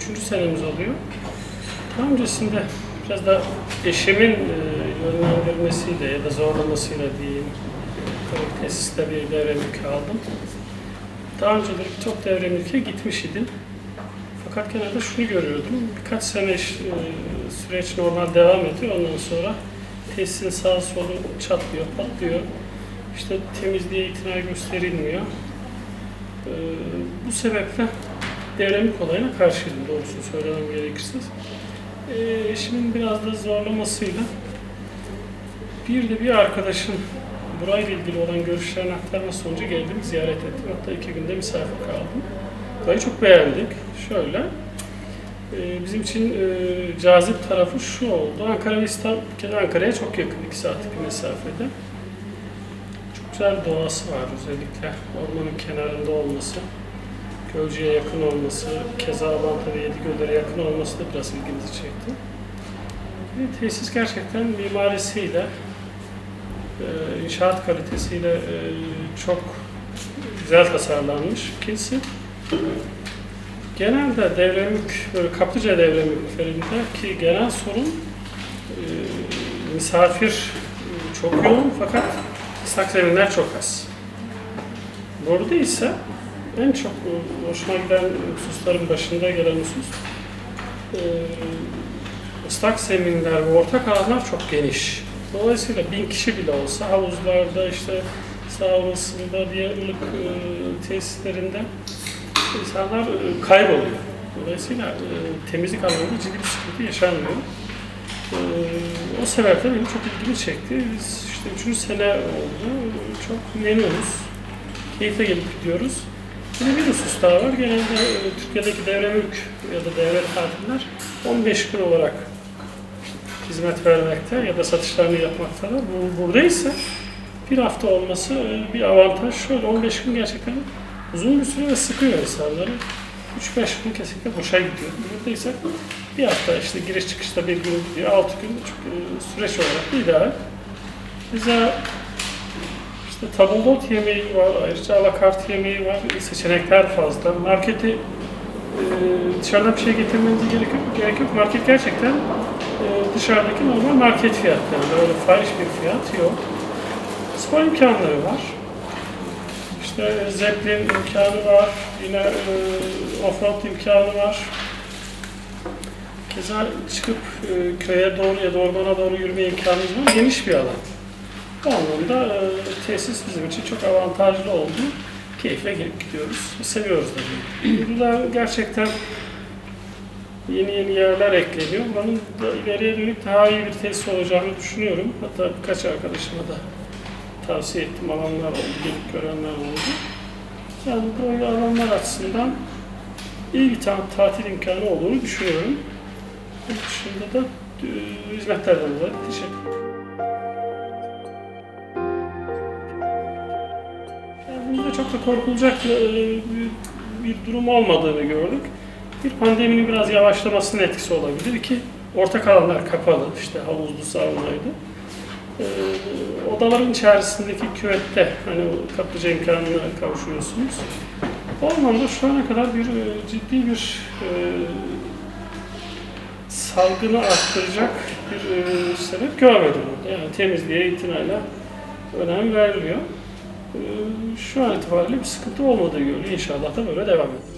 senemiz oluyor. Daha öncesinde biraz da eşimin e, yönlendirmesiyle ya da zorlamasıyla diyeyim, tabii tesiste bir devre mülkü aldım. Daha önce de birçok devre mülke gitmiş idim. Fakat genelde şunu görüyordum, birkaç sene e, süreç normal devam ediyor, ondan sonra tesisin sağ solu çatlıyor, patlıyor. İşte temizliğe itina gösterilmiyor. Ee, bu sebeple devremin kolayına karşıydım doğrusunu söylemem gerekirse. Ee, eşimin biraz da zorlamasıyla bir de bir arkadaşın burayla ilgili olan görüşlerini aktarma sonucu geldim, ziyaret ettim. Hatta iki günde misafir kaldım. Burayı çok beğendik. Şöyle, e, bizim için e, cazip tarafı şu oldu. Ankara ve İstanbul, Ankara'ya çok yakın, iki saatlik bir mesafede. Çok güzel bir doğası var özellikle. Ormanın kenarında olması, Gölcük'e yakın olması, keza Abant'a ve Yedigöller'e yakın olması da biraz ilgimizi çekti. Ve tesis gerçekten mimarisiyle, e, inşaat kalitesiyle e, çok güzel tasarlanmış. İkincisi, genelde devremük, böyle kaplıca devremüklerinde ki genel sorun e, misafir e, çok yoğun fakat ıslak çok az. Burada ise en çok hoşuma giden hususların başında gelen husus e, ıslak zeminler ve ortak alanlar çok geniş. Dolayısıyla bin kişi bile olsa havuzlarda işte saunasında diğer ılık e, tesislerinde insanlar e, kayboluyor. Dolayısıyla e, temizlik anlamında ciddi bir sıkıntı yaşanmıyor. O sebeple benim çok ilgimi çekti. Biz işte üçüncü sene oldu. Çok memnunuz. Keyifle gelip gidiyoruz. De bir husus daha var. Genelde e, Türkiye'deki devre mülk ya da devre tatiller 15 gün olarak hizmet vermekte ya da satışlarını yapmaktalar. Bu, burada ise bir hafta olması e, bir avantaj. Şöyle 15 gün gerçekten uzun bir süre ve sıkıyor insanları. 3-5 gün kesinlikle boşa gidiyor. Burada ise bir hafta işte giriş çıkışta bir gün gidiyor. 6 gün e, süreç olarak ideal. Bize işte tabldot yemeği var, ayrıca alakart yemeği var, seçenekler fazla. Marketi e, dışarıdan bir şey getirmenize gerek yok. Gerek yok. Market gerçekten e, dışarıdaki normal market fiyatlarında. Öyle fahiş bir fiyat yok. Spor imkanları var. İşte zeplin imkanı var. Yine e, offroad imkanı var. Keza çıkıp e, köye doğru ya da ormana doğru yürüme imkanımız var. Geniş bir alan. Bu anlamda e, tesis bizim için çok avantajlı oldu. Keyifle gelip gidiyoruz. Seviyoruz da. Burada gerçekten yeni yeni yerler ekleniyor. Bunun da ileriye dönük daha iyi bir tesis olacağını düşünüyorum. Hatta birkaç arkadaşıma da tavsiye ettim. Alanlar oldu, gelip görenler oldu. Yani böyle alanlar açısından iyi bir ta- tatil imkanı olduğunu düşünüyorum. Bunun dışında da e, hizmetlerden dolayı teşekkür ederim. Çok da korkulacak e, bir, durum olmadığını gördük. Bir pandeminin biraz yavaşlamasının etkisi olabilir ki ortak alanlar kapalı, işte havuzlu saunaydı. E, odaların içerisindeki küvette hani o imkanına kavuşuyorsunuz. O anlamda şu ana kadar bir e, ciddi bir salgını arttıracak bir sebep görmedim. Yani temizliğe itinayla önem veriliyor. E, şu an itibariyle bir sıkıntı olmadığı görülüyor. İnşallah da böyle devam eder.